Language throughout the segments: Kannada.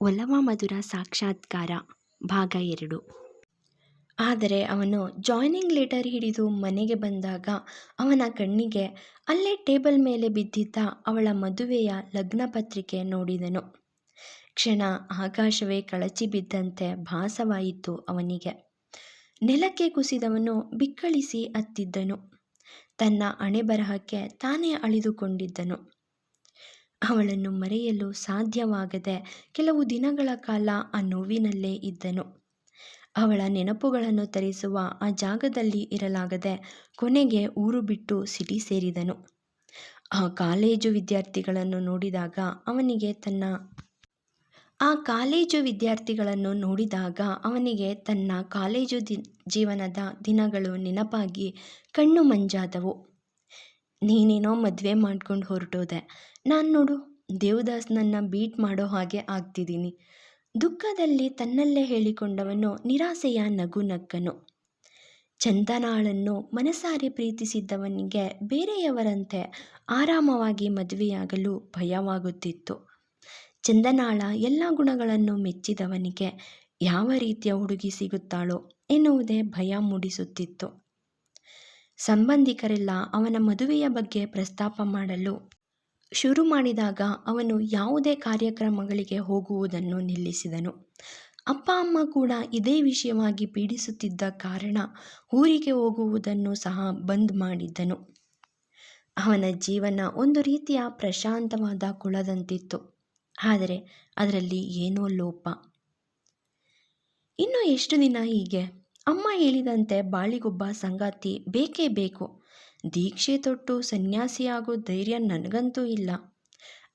ಒಲವ ಮಧುರ ಸಾಕ್ಷಾತ್ಕಾರ, ಭಾಗ ಎರಡು. ಆದರೆ ಅವನು ಜಾಯ್ನಿಂಗ್ ಲೆಟರ್ ಹಿಡಿದು ಮನೆಗೆ ಬಂದಾಗ ಅವನ ಕಣ್ಣಿಗೆ ಅಲ್ಲೇ ಟೇಬಲ್ ಮೇಲೆ ಬಿದ್ದಿದ್ದ ಅವಳ ಮದುವೆಯ ಲಗ್ನ ಪತ್ರಿಕೆ ನೋಡಿದನು. ಕ್ಷಣ ಆಕಾಶವೇ ಕಳಚಿ ಬಿದ್ದಂತೆ ಭಾಸವಾಯಿತು ಅವನಿಗೆ. ನೆಲಕ್ಕೆ ಕುಸಿದವನು ಬಿಕ್ಕಳಿಸಿ ಅತ್ತಿದ್ದನು. ತನ್ನ ಅಣೆಬರಹಕ್ಕೆ ತಾನೇ ಅಳಿದುಕೊಂಡಿದ್ದನು. ಅವಳನ್ನು ಮರೆಯಲು ಸಾಧ್ಯವಾಗದೆ ಕೆಲವು ದಿನಗಳ ಕಾಲ ಆ ನೋವಿನಲ್ಲೇ ಇದ್ದನು. ಅವಳ ನೆನಪುಗಳನ್ನು ತರಿಸುವ ಆ ಜಾಗದಲ್ಲಿ ಇರಲಾಗದೆ ಕೊನೆಗೆ ಊರು ಬಿಟ್ಟು ಸಿಟಿ ಸೇರಿದನು. ಆ ಕಾಲೇಜು ವಿದ್ಯಾರ್ಥಿಗಳನ್ನು ನೋಡಿದಾಗ ಅವನಿಗೆ ತನ್ನ ಆ ಕಾಲೇಜು ವಿದ್ಯಾರ್ಥಿಗಳನ್ನು ನೋಡಿದಾಗ ಅವನಿಗೆ ತನ್ನ ಕಾಲೇಜು ದಿ ಜೀವನದ ದಿನಗಳು ನೆನಪಾಗಿ ಕಣ್ಣು ಮಂಜಾದವು. ನೀನೇನೋ ಮದುವೆ ಮಾಡ್ಕೊಂಡು ಹೊರಟೋದೆ. ನಾನು ನೋಡು, ದೇವದಾಸ್ನನ್ನು ಬೀಟ್ ಮಾಡೋ ಹಾಗೆ ಆಗ್ತಿದ್ದೀನಿ ದುಃಖದಲ್ಲಿ ತನ್ನಲ್ಲೇ ಹೇಳಿಕೊಂಡವನು ನಿರಾಸೆಯ ನಗು ನಕ್ಕನು. ಚಂದನಾಳನ್ನು ಮನಸಾರಿ ಪ್ರೀತಿಸಿದ್ದವನಿಗೆ ಬೇರೆಯವರಂತೆ ಆರಾಮವಾಗಿ ಮದುವೆಯಾಗಲು ಭಯವಾಗುತ್ತಿತ್ತು. ಚಂದನಾಳ ಎಲ್ಲ ಗುಣಗಳನ್ನು ಮೆಚ್ಚಿದವನಿಗೆ ಯಾವ ರೀತಿಯ ಹುಡುಗಿ ಸಿಗುತ್ತಾಳೋ ಎನ್ನುವುದೇ ಭಯ ಮೂಡಿಸುತ್ತಿತ್ತು. ಸಂಬಂಧಿಕರೆಲ್ಲ ಅವನ ಮದುವೆಯ ಬಗ್ಗೆ ಪ್ರಸ್ತಾಪ ಮಾಡಲು. ಶುರು ಮಾಡಿದಾಗ ಅವನು ಯಾವುದೇ ಕಾರ್ಯಕ್ರಮಗಳಿಗೆ ಹೋಗುವುದನ್ನು ನಿಲ್ಲಿಸಿದನು. ಅಪ್ಪ, ಅಮ್ಮ ಕೂಡ ಇದೇ ವಿಷಯವಾಗಿ ಪೀಡಿಸುತ್ತಿದ್ದ ಕಾರಣ ಊರಿಗೆ ಹೋಗುವುದನ್ನು ಸಹ ಬಂದ್ ಮಾಡಿದ್ದನು. ಅವನ ಜೀವನ ಒಂದು ರೀತಿಯ ಪ್ರಶಾಂತವಾದ ಕುಳದಂತಿತ್ತು ಆದರೆ ಅದರಲ್ಲಿ ಏನೋ ಲೋಪ. ಇನ್ನು ಎಷ್ಟು ದಿನ ಹೀಗೆ? ಅಮ್ಮ ಹೇಳಿದಂತೆ ಬಾಳಿಗೊಬ್ಬ ಸಂಗಾತಿ ಬೇಕೇ ಬೇಕು. ದೀಕ್ಷೆ ತೊಟ್ಟು ಸನ್ಯಾಸಿಯಾಗೋ ಧೈರ್ಯ ನನಗಂತೂ ಇಲ್ಲ.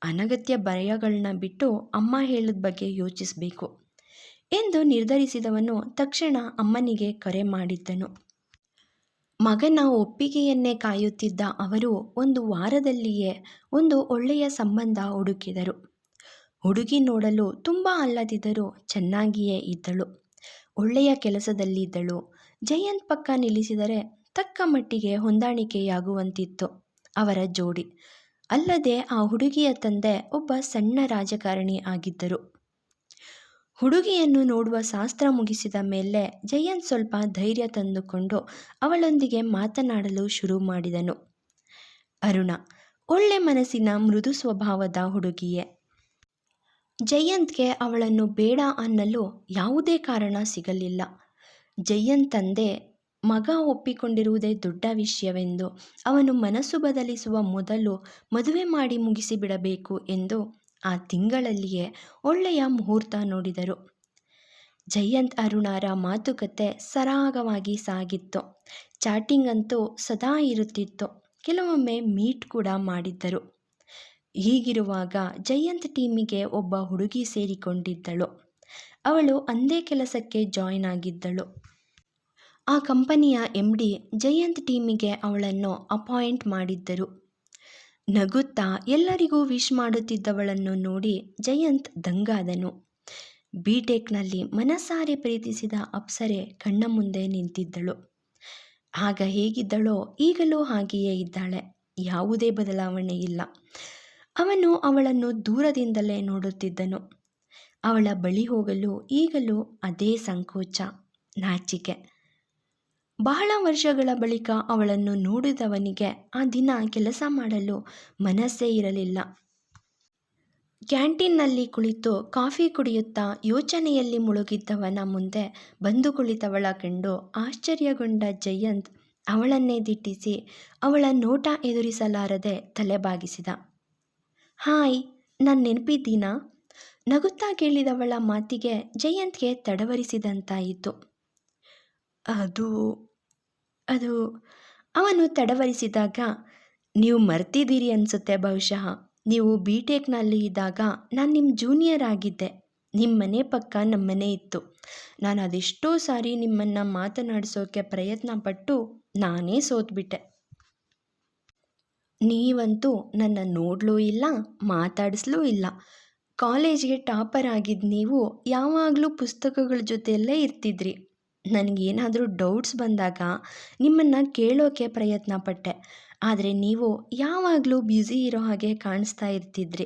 ಅನಗತ್ಯ ಭಯಗಳನ್ನ ಬಿಟ್ಟು ಅಮ್ಮ ಹೇಳಿದ ಬಗ್ಗೆ ಯೋಚಿಸಬೇಕು ಎಂದು ನಿರ್ಧರಿಸಿದವನು ತಕ್ಷಣ ಅಮ್ಮನಿಗೆ ಕರೆ ಮಾಡಿದ್ದನು. ಮಗನ ಒಪ್ಪಿಗೆಯನ್ನೇ ಕಾಯುತ್ತಿದ್ದ ಅವರು ಒಂದು ವಾರದಲ್ಲಿಯೇ ಒಂದು ಒಳ್ಳೆಯ ಸಂಬಂಧ ಹುಡುಕಿದರು. ಹುಡುಗಿ ನೋಡಲು ತುಂಬ ಅಲ್ಲದಿದ್ದರೂ ಚೆನ್ನಾಗಿಯೇ ಇದ್ದಳು. ಒಳ್ಳೆಯ ಕೆಲಸದಲ್ಲಿದ್ದಳು. ಜಯಂತ್ ಪಕ್ಕ ನಿಲ್ಲಿಸಿದರೆ ತಕ್ಕ ಮಟ್ಟಿಗೆ ಹೊಂದಾಣಿಕೆಯಾಗುವಂತಿತ್ತು ಅವರ ಜೋಡಿ. ಅಲ್ಲದೆ ಆ ಹುಡುಗಿಯ ತಂದೆ ಒಬ್ಬ ಸಣ್ಣ ರಾಜಕಾರಣಿ ಆಗಿದ್ದರು. ಹುಡುಗಿಯನ್ನು ನೋಡುವ ಶಾಸ್ತ್ರ ಮುಗಿಸಿದ ಮೇಲೆ ಜಯಂತ್ ಸ್ವಲ್ಪ ಧೈರ್ಯ ತಂದುಕೊಂಡು ಅವಳೊಂದಿಗೆ ಮಾತನಾಡಲು ಶುರು ಮಾಡಿದನು. ಅರುಣ, ಒಳ್ಳೆ ಮನಸ್ಸಿನ ಮೃದು ಸ್ವಭಾವದ ಹುಡುಗಿಯೇ. ಜಯಂತ್ಗೆ ಅವಳನ್ನು ಬೇಡ ಅನ್ನಲು ಯಾವುದೇ ಕಾರಣ ಸಿಗಲಿಲ್ಲ. ಜಯಂತ್ ತಂದೆ ಮಗ ಒಪ್ಪಿಕೊಂಡಿರುವುದೇ ದೊಡ್ಡ ವಿಷಯವೆಂದು, ಅವನು ಮನಸ್ಸು ಬದಲಿಸುವ ಮೊದಲು ಮದುವೆ ಮಾಡಿ ಮುಗಿಸಿಬಿಡಬೇಕು ಎಂದು ಆ ತಿಂಗಳಲ್ಲಿಯೇ ಒಳ್ಳೆಯ ಮುಹೂರ್ತ ನೋಡಿದರು. ಜಯಂತ್ ಅರುಣಾರ ಮಾತುಕತೆ ಸರಾಗವಾಗಿ ಸಾಗಿತ್ತು. ಚಾಟಿಂಗ್ ಅಂತೂ ಸದಾ ಇರುತ್ತಿತ್ತು. ಕೆಲವೊಮ್ಮೆ ಮೀಟ್ ಕೂಡ ಮಾಡಿದ್ದರು. ಹೀಗಿರುವಾಗ ಜಯಂತ್ ಟೀಮಿಗೆ ಒಬ್ಬ ಹುಡುಗಿ ಸೇರಿಕೊಂಡಿದ್ದಳು. ಅವಳು ಅಂದೇ ಕೆಲಸಕ್ಕೆ ಜಾಯಿನ್ ಆಗಿದ್ದಳು. ಆ ಕಂಪನಿಯ ಎಂ ಡಿ ಜಯಂತ್ ಟೀಮಿಗೆ ಅವಳನ್ನು ಅಪಾಯಿಂಟ್ ಮಾಡಿದ್ದರು. ನಗುತ್ತಾ ಎಲ್ಲರಿಗೂ ವಿಶ್ ಮಾಡುತ್ತಿದ್ದವಳನ್ನು ನೋಡಿ ಜಯಂತ್ ದಂಗಾದನು. ಬಿ ಟೆಕ್ನಲ್ಲಿ ಮನಸಾರೆ ಪ್ರೀತಿಸಿದ ಅಪ್ಸರೆ ಕಣ್ಣ ಮುಂದೆ ನಿಂತಿದ್ದಳು. ಆಗ ಹೇಗಿದ್ದಳೋ ಈಗಲೂ ಹಾಗೆಯೇ ಇದ್ದಾಳೆ. ಯಾವುದೇ ಬದಲಾವಣೆ ಇಲ್ಲ. ಅವನು ಅವಳನ್ನು ದೂರದಿಂದಲೇ ನೋಡುತ್ತಿದ್ದನು. ಅವಳ ಬಳಿ ಹೋಗಲು ಈಗಲೂ ಅದೇ ಸಂಕೋಚ, ನಾಚಿಕೆ. ಬಹಳ ವರ್ಷಗಳ ಬಳಿಕ ಅವಳನ್ನು ನೋಡಿದವನಿಗೆ ಆ ದಿನ ಕೆಲಸ ಮಾಡಲು ಮನಸ್ಸೇ ಇರಲಿಲ್ಲ. ಕ್ಯಾಂಟೀನ್ನಲ್ಲಿ ಕುಳಿತು ಕಾಫಿ ಕುಡಿಯುತ್ತಾ ಯೋಚನೆಯಲ್ಲಿ ಮುಳುಗಿದ್ದವನ ಮುಂದೆ ಬಂದು ಕುಳಿತವಳ ಕಂಡು ಆಶ್ಚರ್ಯಗೊಂಡ ಜಯಂತ್ ಅವಳನ್ನೇ ದಿಟ್ಟಿಸಿ ಅವಳ ನೋಟ ಎದುರಿಸಲಾರದೆ ತಲೆಬಾಗಿಸಿದ. ಹಾಯ್, ನಾನು ನೆನಪಿದ್ದೀನಾ? ನಗುತ್ತಾ ಕೇಳಿದವಳ ಮಾತಿಗೆ ಜಯಂತ್ಗೆ ತಡವರಿಸಿದಂತಾಯಿತು. ಅದು ಅದು, ಅವನು ತಡವರಿಸಿದಾಗ, ನೀವು ಮರ್ತಿದ್ದೀರಿ ಅನಿಸುತ್ತೆ ಬಹುಶಃ. ನೀವು ಬಿ ಟೆಕ್ನಲ್ಲಿ ಇದ್ದಾಗ ನಾನು ನಿಮ್ಮ ಜೂನಿಯರ್ ಆಗಿದ್ದೆ. ನಿಮ್ಮ ಮನೆ ಪಕ್ಕ ನಮ್ಮ ಮನೆ ಇತ್ತು. ನಾನು ಅದೆಷ್ಟೋ ಸಾರಿ ನಿಮ್ಮನ್ನು ಪ್ರಯತ್ನ ಪಟ್ಟು ನಾನೇ ಸೋತ್ಬಿಟ್ಟೆ. ನೀವಂತೂ ನನ್ನ ನೋಡಲೂ ಇಲ್ಲ, ಮಾತಾಡಿಸ್ಲೂ ಇಲ್ಲ. ಕಾಲೇಜ್ಗೆ ಟಾಪರ್ ಆಗಿದ್ದ ನೀವು ಯಾವಾಗಲೂ ಪುಸ್ತಕಗಳ ಜೊತೆಯಲ್ಲೇ ಇರ್ತಿದ್ರಿ. ನನಗೇನಾದರೂ ಡೌಟ್ಸ್ ಬಂದಾಗ ನಿಮ್ಮನ್ನು ಕೇಳೋಕೆ ಪ್ರಯತ್ನ ಪಟ್ಟೆ ಆದರೆ ನೀವು ಯಾವಾಗಲೂ ಬ್ಯುಸಿ ಇರೋ ಹಾಗೆ ಕಾಣಿಸ್ತಾ ಇರ್ತಿದ್ರಿ.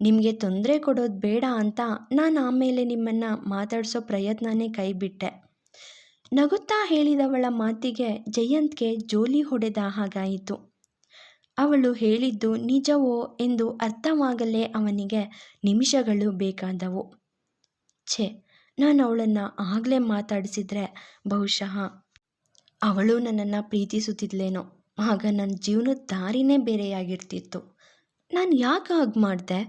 ನಿಮಗೆ ತೊಂದರೆ ಕೊಡೋದು ಬೇಡ ಅಂತ ನಾನು ಆಮೇಲೆ ನಿಮ್ಮನ್ನು ಮಾತಾಡಿಸೋ ಪ್ರಯತ್ನನೇ ಕೈಬಿಟ್ಟೆ. ನಗುತ್ತಾ ಹೇಳಿದವಳ ಮಾತಿಗೆ ಜಯಂತ್ಗೆ ಜೋಲಿ ಹೊಡೆದ ಹಾಗಾಯಿತು. ಅವಳು ಹೇಳಿದ್ದು ನಿಜವೋ ಎಂದು ಅರ್ಥವಾಗಲೇ ಅವನಿಗೆ ನಿಮಿಷಗಳು ಬೇಕಾದವು. ಛೆ, ನಾನು ಅವಳನ್ನು ಆಗಲೇ ಮಾತಾಡಿಸಿದ್ರೆ ಬಹುಶಃ ಅವಳು ನನ್ನನ್ನು ಪ್ರೀತಿಸುತ್ತಿದ್ಲೇನೋ. ಆಗ ನನ್ನ ಜೀವನದ ದಾರಿನೇ ಬೇರೆಯಾಗಿರ್ತಿತ್ತು. ನಾನು ಯಾಕೆ ಹಾಗೆ ಮಾಡಿದೆ?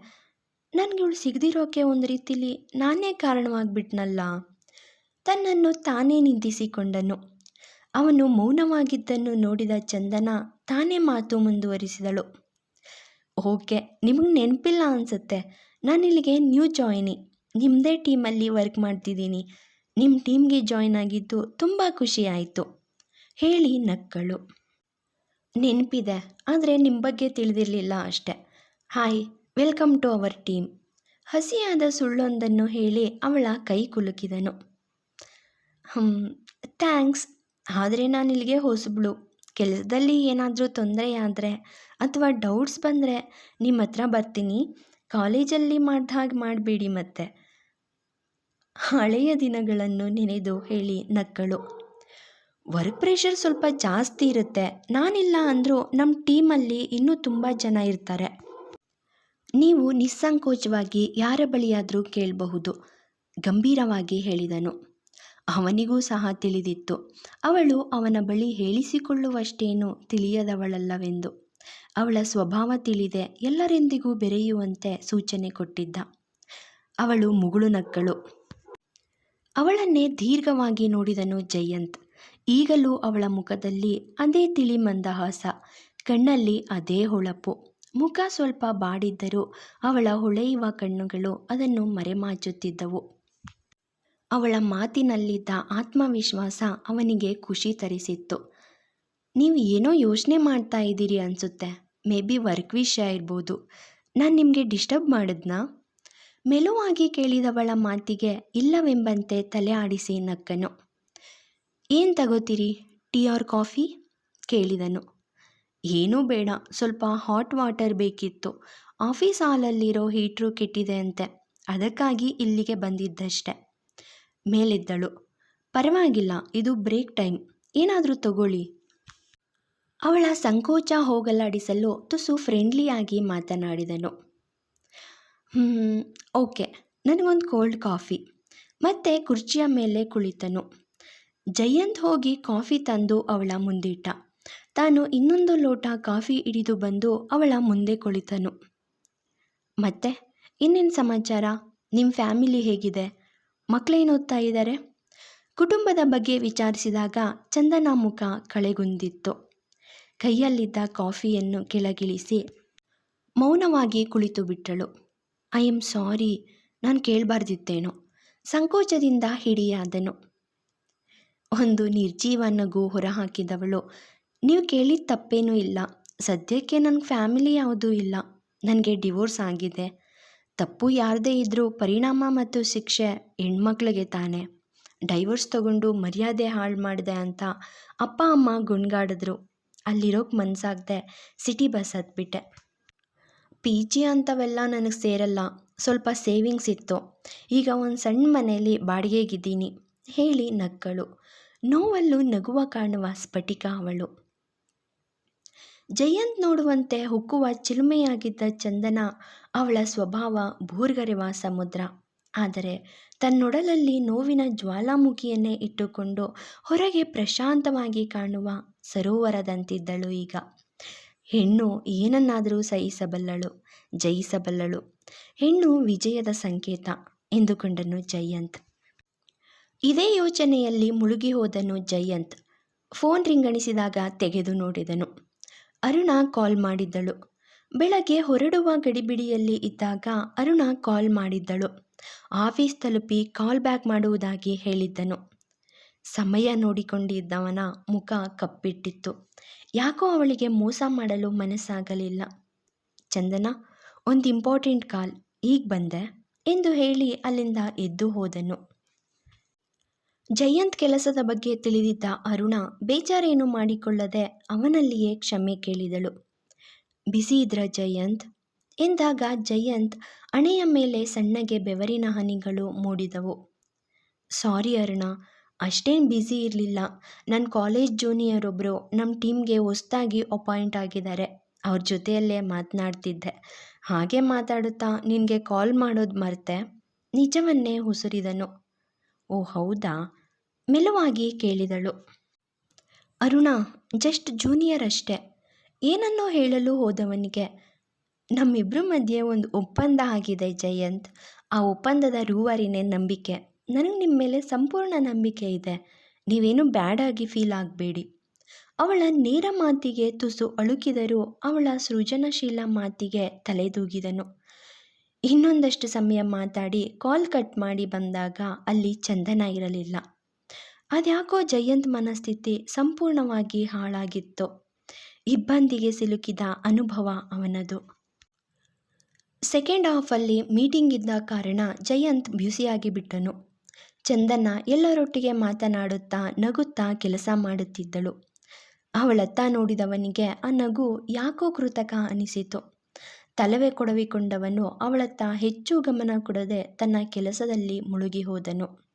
ನನಗೆ ಇವಳು ಸಿಗದಿರೋಕೆ ಒಂದು ರೀತಿಲಿ ನಾನೇ ಕಾರಣವಾಗಿಬಿಟ್ನಲ್ಲ. ತನ್ನನ್ನು ತಾನೇ ನಿಂದಿಸಿಕೊಂಡನು. ಅವನು ಮೌನವಾಗಿದ್ದನ್ನು ನೋಡಿದ ಚಂದನ ತಾನೇ ಮಾತು ಮುಂದುವರಿಸಿದಳು. ಓಕೆ, ನಿಮಗೆ ನೆನಪಿಲ್ಲ ಅನಿಸುತ್ತೆ. ನಾನು ಇಲ್ಲಿಗೆ ನ್ಯೂ ಜಾಯ್ನಿ. ನಿಮ್ಮದೇ ಟೀಮಲ್ಲಿ ವರ್ಕ್ ಮಾಡ್ತಿದ್ದೀನಿ. ನಿಮ್ಮ ಟೀಮ್ಗೆ ಜಾಯ್ನ್ ಆಗಿದ್ದು ತುಂಬ ಖುಷಿಯಾಯಿತು ಹೇಳಿ ನಕ್ಕಳು. ನೆನಪಿದೆ, ಆದರೆ ನಿಮ್ಮ ಬಗ್ಗೆ ತಿಳಿದಿರಲಿಲ್ಲ ಅಷ್ಟೆ. Hi, welcome to our team. ಹಸಿಯಾದ ಸುಳ್ಳೊಂದನ್ನು ಹೇಳಿ ಅವಳ ಕೈ ಕುಲುಕಿದನು. ಥ್ಯಾಂಕ್ಸ್. ಆದರೆ ನಾನು ಇಲ್ಲಿಗೆ ಹೊಸಬಳು. ಕೆಲಸದಲ್ಲಿ ಏನಾದರೂ ತೊಂದರೆ ಆದರೆ ಅಥವಾ ಡೌಟ್ಸ್ ಬಂದರೆ ನಿಮ್ಮ ಹತ್ರ ಬರ್ತೀನಿ. ಕಾಲೇಜಲ್ಲಿ ಮಾಡ್ದ ಹಾಗೆ ಮಾಡಬೇಡಿ ಮತ್ತೆ. ಹಳೆಯ ದಿನಗಳನ್ನು ನೆನೆದು ಹೇಳಿ ನಕ್ಕಳು. ವರ್ಕ್ ಪ್ರೆಷರ್ ಸ್ವಲ್ಪ ಜಾಸ್ತಿ ಇರುತ್ತೆ. ನಾನಿಲ್ಲ ಅಂದರೂ ನಮ್ಮ ಟೀಮಲ್ಲಿ ಇನ್ನೂ ತುಂಬ ಜನ ಇರ್ತಾರೆ. ನೀವು ನಿಸ್ಸಂಕೋಚವಾಗಿ ಯಾರ ಬಳಿಯಾದರೂ ಕೇಳಬಹುದು. ಗಂಭೀರವಾಗಿ ಹೇಳಿದನು. ಅವನಿಗೂ ಸಹ ತಿಳಿದಿತ್ತು. ಅವಳು ಅವನ ಬಳಿ ಹೇಳಿಸಿಕೊಳ್ಳುವಷ್ಟೇನು ತಿಳಿಯದವಳಲ್ಲವೆಂದು. ಅವಳ ಸ್ವಭಾವ ತಿಳಿದೆ, ಎಲ್ಲರೆಂದಿಗೂ ಬೆರೆಯುವಂತೆ ಸೂಚನೆ ಕೊಟ್ಟಿದ್ದ. ಅವಳು ಮುಗುಳು ನಕ್ಕಳು. ಅವಳನ್ನೇ ದೀರ್ಘವಾಗಿ ನೋಡಿದನು ಜಯಂತ್. ಈಗಲೂ ಅವಳ ಮುಖದಲ್ಲಿ ಅದೇ ತಿಳಿ ಮಂದಹಾಸ, ಕಣ್ಣಲ್ಲಿ ಅದೇ ಹೊಳಪು. ಮುಖ ಸ್ವಲ್ಪ ಬಾಡಿದ್ದರೂ ಅವಳ ಹೊಳೆಯುವ ಕಣ್ಣುಗಳು ಅದನ್ನು ಮರೆಮಾಚುತ್ತಿದ್ದವು. ಅವಳ ಮಾತಿನಲ್ಲಿದ್ದ ಆತ್ಮವಿಶ್ವಾಸ ಅವನಿಗೆ ಖುಷಿ ತರಿಸಿತ್ತು. ನೀವು ಏನೋ ಯೋಚನೆ ಮಾಡ್ತಾ ಇದ್ದೀರಿ ಅನಿಸುತ್ತೆ. ಮೇ ಬಿ ವರ್ಕ್ ವಿಷಯ ಇರ್ಬೋದು. ನಾನು ನಿಮಗೆ ಡಿಸ್ಟರ್ಬ್ ಮಾಡಿದ್ನಾ? ಮೆಲುವಾಗಿ ಕೇಳಿದವಳ ಮಾತಿಗೆ ಇಲ್ಲವೆಂಬಂತೆ ತಲೆ ಆಡಿಸಿ ನಕ್ಕನು. ಏನು ತಗೋತೀರಿ? Tea or coffee? ಕೇಳಿದನು. ಏನೂ ಬೇಡ. ಸ್ವಲ್ಪ ಹಾಟ್ ವಾಟರ್ ಬೇಕಿತ್ತು. ಆಫೀಸ್ ಹಾಲಲ್ಲಿರೋ ಹೀಟ್ರು ಕೆಟ್ಟಿದೆ ಅಂತೆ. ಅದಕ್ಕಾಗಿ ಇಲ್ಲಿಗೆ ಬಂದಿದ್ದಷ್ಟೆ. ಮೇಲಿದ್ದಳು. ಪರವಾಗಿಲ್ಲ, ಇದು ಬ್ರೇಕ್ ಟೈಮ್. ಏನಾದರೂ ತಗೊಳ್ಳಿ. ಅವಳ ಸಂಕೋಚ ಹೋಗಲಾಡಿಸಲು ತುಸು ಫ್ರೆಂಡ್ಲಿಯಾಗಿ ಮಾತನಾಡಿದನು. ಓಕೆ. ನನಗೊಂದು ಕೋಲ್ಡ್ ಕಾಫಿ. ಮತ್ತೆ ಕುರ್ಚಿಯ ಮೇಲೆ ಕುಳಿತನು. ಜಯಂತ್ ಹೋಗಿ ಕಾಫಿ ತಂದು ಅವಳ ಮುಂದಿಟ್ಟ. ತಾನು ಇನ್ನೊಂದು ಲೋಟ ಕಾಫಿ ಹಿಡಿದು ಬಂದು ಅವಳ ಮುಂದೆ ಕುಳಿತನು. ಮತ್ತೆ, ಇನ್ನೇನು ಸಮಾಚಾರ? ನಿಮ್ಮ ಫ್ಯಾಮಿಲಿ ಹೇಗಿದೆ? ಮಕ್ಕಳೇನು ಓದ್ತಾ ಇದ್ದಾರೆ? ಕುಟುಂಬದ ಬಗ್ಗೆ ವಿಚಾರಿಸಿದಾಗ ಚಂದನ ಮುಖ ಕಳೆಗುಂದಿತ್ತು. ಕೈಯಲ್ಲಿದ್ದ ಕಾಫಿಯನ್ನು ಕೆಳಗಿಳಿಸಿ ಮೌನವಾಗಿ ಕುಳಿತು ಬಿಟ್ಟಳು. ಐ ಆಮ್ ಸಾರಿ, ನಾನು ಕೇಳಬಾರ್ದಿತ್ತೇನೋ. ಸಂಕೋಚದಿಂದ ಹಿಡಿಯಾದನು. ಒಂದು ನಿರ್ಜೀವ ನಗು ಹೊರಹಾಕಿದವಳು. ನೀವು ಕೇಳಿದ ತಪ್ಪೇನೂ ಇಲ್ಲ. ಸದ್ಯಕ್ಕೆ ನನ್ನ ಫ್ಯಾಮಿಲಿ ಯಾವುದೂ ಇಲ್ಲ. ನನಗೆ ಡಿವೋರ್ಸ್ ಆಗಿದೆ. ತಪ್ಪು ಯಾರದೇ ಇದ್ದರೂ ಪರಿಣಾಮ ಮತ್ತು ಶಿಕ್ಷೆ ಹೆಣ್ಮಕ್ಳಿಗೆ ತಾನೆ. ಡೈವರ್ಸ್ ತಗೊಂಡು ಮರ್ಯಾದೆ ಹಾಳು ಮಾಡಿದೆ ಅಂತ ಅಪ್ಪ, ಅಮ್ಮ ಗುಣ್ಗಾಡಿದ್ರು. ಅಲ್ಲಿರೋಕೆ ಮನಸ್ಸಾಗದೆ ಸಿಟಿ ಬಸ್ ಹತ್ಬಿಟ್ಟೆ. ಪಿ ಜಿ ಅಂಥವೆಲ್ಲ ನನಗೆ ಸೇರಲ್ಲ. ಸ್ವಲ್ಪ ಸೇವಿಂಗ್ಸ್ ಇತ್ತು. ಈಗ ಒಂದು ಸಣ್ಣ ಮನೆಯಲ್ಲಿ ಬಾಡಿಗೆಗಿದ್ದೀನಿ ಹೇಳಿ ನಕ್ಕಳು. ನೋವಲ್ಲೂ ನಗುವ ಕಾಣುವ ಸ್ಫಟಿಕ ಅವಳು. ಜಯಂತ್ ನೋಡುವಂತೆ ಹುಕ್ಕುವ ಚಿಲುಮೆಯಾಗಿದ್ದ ಚಂದನ ಅವಳ ಸ್ವಭಾವ ಭೂರ್ಗರೆವ ಸಮುದ್ರ ಆದರೆ ತನ್ನೊಡಲಲ್ಲಿ ನೋವಿನ ಜ್ವಾಲಾಮುಖಿಯನ್ನೇ ಇಟ್ಟುಕೊಂಡು ಹೊರಗೆ ಪ್ರಶಾಂತವಾಗಿ ಕಾಣುವ ಸರೋವರದಂತಿದ್ದಳು ಈಗ. ಹೆಣ್ಣು ಏನನ್ನಾದರೂ ಸಹಿಸಬಲ್ಲಳು, ಜಯಿಸಬಲ್ಲಳು. ಹೆಣ್ಣು ವಿಜಯದ ಸಂಕೇತ ಎಂದುಕೊಂಡನು ಜಯಂತ್. ಇದೇ ಯೋಚನೆಯಲ್ಲಿ ಮುಳುಗಿ ಹೋದನು ಜಯಂತ್. ಫೋನ್ ರಿಂಗಣಿಸಿದಾಗ ತೆಗೆದು ನೋಡಿದನು. ಅರುಣ ಕಾಲ್ ಮಾಡಿದ್ದಳು. ಬೆಳಗ್ಗೆ ಹೊರಡುವ ಗಡಿಬಿಡಿಯಲ್ಲಿ ಇದ್ದಾಗ ಅರುಣ ಕಾಲ್ ಮಾಡಿದ್ದಳು. ಆಫೀಸ್ ತಲುಪಿ ಕಾಲ್ ಬ್ಯಾಕ್ ಮಾಡುವುದಾಗಿ ಹೇಳಿದ್ದನು. ಸಮಯ ನೋಡಿಕೊಂಡಿದ್ದವನ ಮುಖ ಕಪ್ಪಿಟ್ಟಿತ್ತು. ಯಾಕೋ ಅವಳಿಗೆ ಮೋಸ ಮಾಡಲು ಮನಸ್ಸಾಗಲಿಲ್ಲ. ಚಂದನ, ಒಂದು ಇಂಪಾರ್ಟೆಂಟ್ ಕಾಲ್ ಈಗ ಬಂದೆ, ಎಂದು ಹೇಳಿ ಅಲ್ಲಿಂದ ಎದ್ದು ಹೋದನು. ಜಯಂತ್ ಕೆಲಸದ ಬಗ್ಗೆ ತಿಳಿದಿದ್ದ ಅರುಣ ಬೇಜಾರೇನು ಮಾಡಿಕೊಳ್ಳದೆ ಅವನಲ್ಲಿಯೇ ಕ್ಷಮೆ ಕೇಳಿದಳು. ಬಿಸಿ ಇದ್ರ ಜಯಂತ್ ಎಂದಾಗ ಜಯಂತ್ ಅಣೆಯ ಮೇಲೆ ಸಣ್ಣಗೆ ಬೆವರಿನ ಹನಿಗಳು ಮೂಡಿದವು. ಸಾರಿ ಅರುಣ, ಅಷ್ಟೇನು ಬ್ಯುಸಿ ಇರಲಿಲ್ಲ. ನನ್ನ ಕಾಲೇಜ್ ಜೂನಿಯರ್ ಒಬ್ಬರು ನಮ್ಮ ಟೀಮ್ಗೆ ಹೊಸ್ದಾಗಿ ಅಪಾಯಿಂಟ್ ಆಗಿದ್ದಾರೆ. ಅವ್ರ ಜೊತೆಯಲ್ಲೇ ಮಾತನಾಡ್ತಿದ್ದೆ. ಹಾಗೆ ಮಾತಾಡುತ್ತಾ ನಿನಗೆ ಕಾಲ್ ಮಾಡೋದು ಮರೆತೆ ನಿಜವನ್ನೇ ಉಸುರಿದನು. ಓ, ಹೌದಾ? ಮೆಲುವಾಗಿ ಕೇಳಿದಳು. ಅರುಣ, ಜಸ್ಟ್ ಜೂನಿಯರ್ ಅಷ್ಟೇ. ಏನನ್ನೋ ಹೇಳಲು ಹೋದವನಿಗೆ. ನಮ್ಮಿಬ್ಬರ ಮಧ್ಯೆ ಒಂದು ಒಪ್ಪಂದ ಆಗಿದೆ ಜಯಂತ್. ಆ ಒಪ್ಪಂದದ ರೂವಾರಿನೇ ನಂಬಿಕೆ. ನನಗೆ ನಿಮ್ಮ ಮೇಲೆ ಸಂಪೂರ್ಣ ನಂಬಿಕೆ ಇದೆ. ನೀವೇನು ಬ್ಯಾಡಾಗಿ ಫೀಲ್ ಆಗಬೇಡಿ. ಅವಳ ನೇರ ಮಾತಿಗೆ ತುಸು ಅಳುಕಿದರೂ ಅವಳ ಸೃಜನಶೀಲ ಮಾತಿಗೆ ತಲೆದೂಗಿದನು. ಇನ್ನೊಂದಷ್ಟು ಸಮಯ ಮಾತಾಡಿ ಕಾಲ್ ಕಟ್ ಮಾಡಿ ಬಂದಾಗ ಅಲ್ಲಿ ಚಂದನ ಇರಲಿಲ್ಲ. ಅದ್ಯಾಕೋ ಜಯಂತ್ ಮನಸ್ಥಿತಿ ಸಂಪೂರ್ಣವಾಗಿ ಹಾಳಾಗಿತ್ತು. ಇಬ್ಬಂದಿಗೆ ಸಿಲುಕಿದ ಅನುಭವ ಅವನದು. ಸೆಕೆಂಡ್ ಹಾಫಲ್ಲಿ ಮೀಟಿಂಗ್ ಇದ್ದ ಕಾರಣ ಜಯಂತ್ ಬ್ಯುಸಿಯಾಗಿ ಬಿಟ್ಟನು. ಚಂದನ ಎಲ್ಲರೊಟ್ಟಿಗೆ ಮಾತನಾಡುತ್ತಾ ನಗುತ್ತಾ ಕೆಲಸ ಮಾಡುತ್ತಿದ್ದಳು. ಅವಳತ್ತ ನೋಡಿದವನಿಗೆ ಆ ನಗು ಯಾಕೋ ಕೃತಕ ಅನಿಸಿತು. ತಲವೇ ಕೊಡವಿಕೊಂಡವನು ಅವಳತ್ತ ಹೆಚ್ಚು ಗಮನ ಕೊಡದೆ ತನ್ನ ಕೆಲಸದಲ್ಲಿ ಮುಳುಗಿ ಹೋದನು.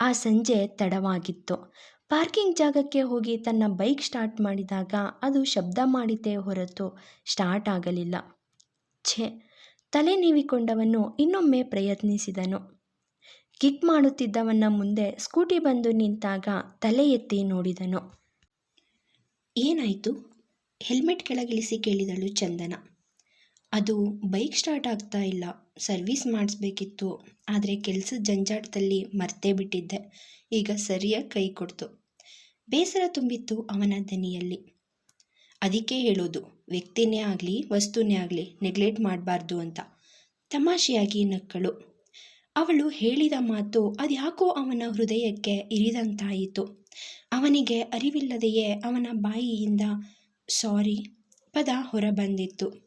ಆ ಸಂಜೆ ತಡವಾಗಿತ್ತು. ಪಾರ್ಕಿಂಗ್ ಜಾಗಕ್ಕೆ ಹೋಗಿ ತನ್ನ ಬೈಕ್ ಸ್ಟಾರ್ಟ್ ಮಾಡಿದಾಗ ಅದು ಶಬ್ದ ಮಾಡಿದ್ದೇ ಹೊರತು ಸ್ಟಾರ್ಟ್ ಆಗಲಿಲ್ಲ. ಛೆ, ತಲೆ ನೀವಿಕೊಂಡವನು ಇನ್ನೊಮ್ಮೆ ಪ್ರಯತ್ನಿಸಿದನು. ಕಿಕ್ ಮಾಡುತ್ತಿದ್ದವನ ಮುಂದೆ ಸ್ಕೂಟಿ ಬಂದು ನಿಂತಾಗ ತಲೆ ಎತ್ತಿ ನೋಡಿದನು. ಏನಾಯಿತು? ಹೆಲ್ಮೆಟ್ ಕೆಳಗಿಳಿಸಿ ಕೇಳಿದಳು ಚಂದನ. ಅದು ಬೈಕ್ ಸ್ಟಾರ್ಟ್ ಆಗ್ತಾ ಇಲ್ಲ. ಸರ್ವಿಸ್ ಮಾಡಿಸ್ಬೇಕಿತ್ತು. ಆದರೆ ಕೆಲಸದ ಜಂಜಾಟದಲ್ಲಿ ಮರ್ತೇ ಬಿಟ್ಟಿದ್ದೆ. ಈಗ ಸರಿಯಾಗಿ ಕೈ ಕೊಡ್ತು. ಬೇಸರ ತುಂಬಿತ್ತು ಅವನ ದನಿಯಲ್ಲಿ. ಅದಕ್ಕೆ ಹೇಳೋದು, ವ್ಯಕ್ತಿನೇ ಆಗಲಿ, ವಸ್ತುನೇ ಆಗಲಿ ನೆಗ್ಲೆಕ್ಟ್ ಮಾಡಬಾರ್ದು ಅಂತ. ತಮಾಷೆಯಾಗಿ ನಕ್ಕಳು. ಅವಳು ಹೇಳಿದ ಮಾತು ಅದ್ಯಾಕೋ ಅವನ ಹೃದಯಕ್ಕೆ ಇರಿದಂತಾಯಿತು. ಅವನಿಗೆ ಅರಿವಿಲ್ಲದೆಯೇ ಅವನ ಬಾಯಿಯಿಂದ, ಸಾರಿ, ಪದ ಹೊರಬಂದಿತ್ತು.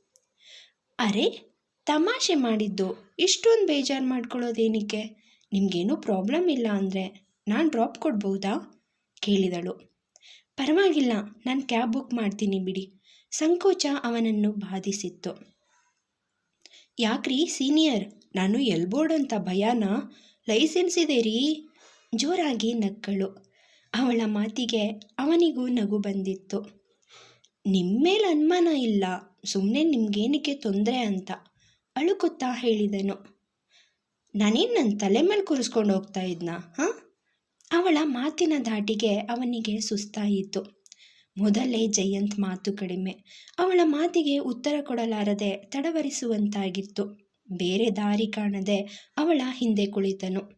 ಅರೆ, ತಮಾಷೆ ಮಾಡಿದ್ದು. ಇಷ್ಟೊಂದು ಬೇಜಾರು ಮಾಡ್ಕೊಳ್ಳೋದೇನಕ್ಕೆ? ನಿಮಗೇನೂ ಪ್ರಾಬ್ಲಮ್ ಇಲ್ಲ ಅಂದರೆ ನಾನು ಡ್ರಾಪ್ ಕೊಡ್ಬೋದಾ? ಕೇಳಿದಳು. ಪರವಾಗಿಲ್ಲ, ನಾನು ಕ್ಯಾಬ್ ಬುಕ್ ಮಾಡ್ತೀನಿ ಬಿಡಿ. ಸಂಕೋಚ ಅವನನ್ನು ಬಾಧಿಸಿತ್ತು. ಯಾಕ್ರಿ, ಸೀನಿಯರ್? ನಾನು ಎಲ್ಬೋರ್ಡ್ ಅಂತ ಭಯನಾ? ಲೈಸೆನ್ಸ್ ಇದೆ ರೀ? ಜೋರಾಗಿ ನಕ್ಕಳು. ಅವಳ ಮಾತಿಗೆ ಅವನಿಗೂ ನಗು ಬಂದಿತ್ತು. ನಿಮ್ಮೇಲೆ ಅನುಮಾನ ಇಲ್ಲ. ಸುಮ್ಮನೆ ನಿಮ್ಗೇನಕ್ಕೆ ತೊಂದರೆ ಅಂತ ಅಳುಕುತ್ತಾ ಹೇಳಿದನು. ನಾನೇನು ನನ್ನ ತಲೆ ಮೇಲೆ ಕೂರಿಸ್ಕೊಂಡು ಹೋಗ್ತಾ ಇದ್ನಾ, ಹಾಂ? ಅವಳ ಮಾತಿನ ಧಾಟಿಗೆ ಅವನಿಗೆ ಸುಸ್ತಾಯಿತು ಮೊದಲೇ ಜಯಂತ್ ಮಾತು ಕಡಿಮೆ. ಅವಳ ಮಾತಿಗೆ ಉತ್ತರ ಕೊಡಲಾರದೆ ತಡವರಿಸುವಂತಾಗಿತ್ತು. ಬೇರೆ ದಾರಿ ಕಾಣದೆ ಅವಳ ಹಿಂದೆ ಕುಳಿತನು.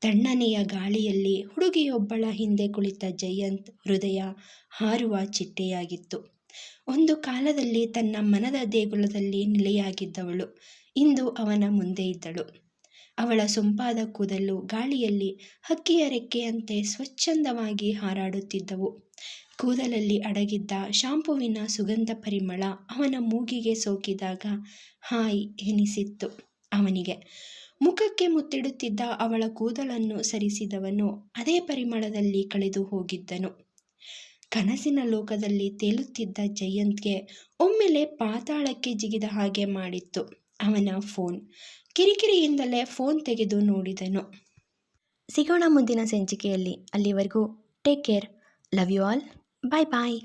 ತಣ್ಣನೆಯ ಗಾಳಿಯಲ್ಲಿ ಹುಡುಗಿಯೊಬ್ಬಳ ಹಿಂದೆ ಕುಳಿತ ಜಯಂತ್ ಹೃದಯ ಹಾರುವ ಚಿಟ್ಟೆಯಾಗಿತ್ತು. ಒಂದು ಕಾಲದಲ್ಲಿ ತನ್ನ ಮನದ ದೇಗುಲದಲ್ಲಿ ನೆಲೆಯಾಗಿದ್ದವಳು. ಇಂದು ಅವನ ಮುಂದೆ ಇದ್ದಳು. ಅವಳ ಸೊಂಪಾದ ಕೂದಲು ಗಾಳಿಯಲ್ಲಿ ಹಕ್ಕಿಯ ರೆಕ್ಕೆಯಂತೆ ಸ್ವಚ್ಛಂದವಾಗಿ ಹಾರಾಡುತ್ತಿದ್ದವು. ಕೂದಲಲ್ಲಿ ಅಡಗಿದ್ದ ಶಾಂಪುವಿನ ಸುಗಂಧ ಪರಿಮಳ ಅವನ ಮೂಗಿಗೆ ಸೋಕಿದಾಗ ಹಾಯ್ ಎನಿಸಿತ್ತು ಅವನಿಗೆ. ಮುಖಕ್ಕೆ ಮುತ್ತಿಡುತ್ತಿದ್ದ ಅವಳ ಕೂದಲನ್ನು ಸರಿಸಿದವನು ಅದೇ ಪರಿಮಳದಲ್ಲಿ ಕಳೆದು ಹೋಗಿದ್ದನು. ಕನಸಿನ ಲೋಕದಲ್ಲಿ ತೇಲುತ್ತಿದ್ದ ಜಯಂತ್ಗೆ ಒಮ್ಮೆಲೆ ಪಾತಾಳಕ್ಕೆ ಜಿಗಿದ ಹಾಗೆ ಮಾಡಿತ್ತು ಅವನ ಫೋನ್. ಕಿರಿಕಿರಿಯಿಂದಲೇ ಫೋನ್ ತೆಗೆದು ನೋಡಿದನು. ಸಿಗೋಣ ಮುಂದಿನ ಸಂಚಿಕೆಯಲ್ಲಿ. ಅಲ್ಲಿವರೆಗೂ take care. Love you all. Bye bye.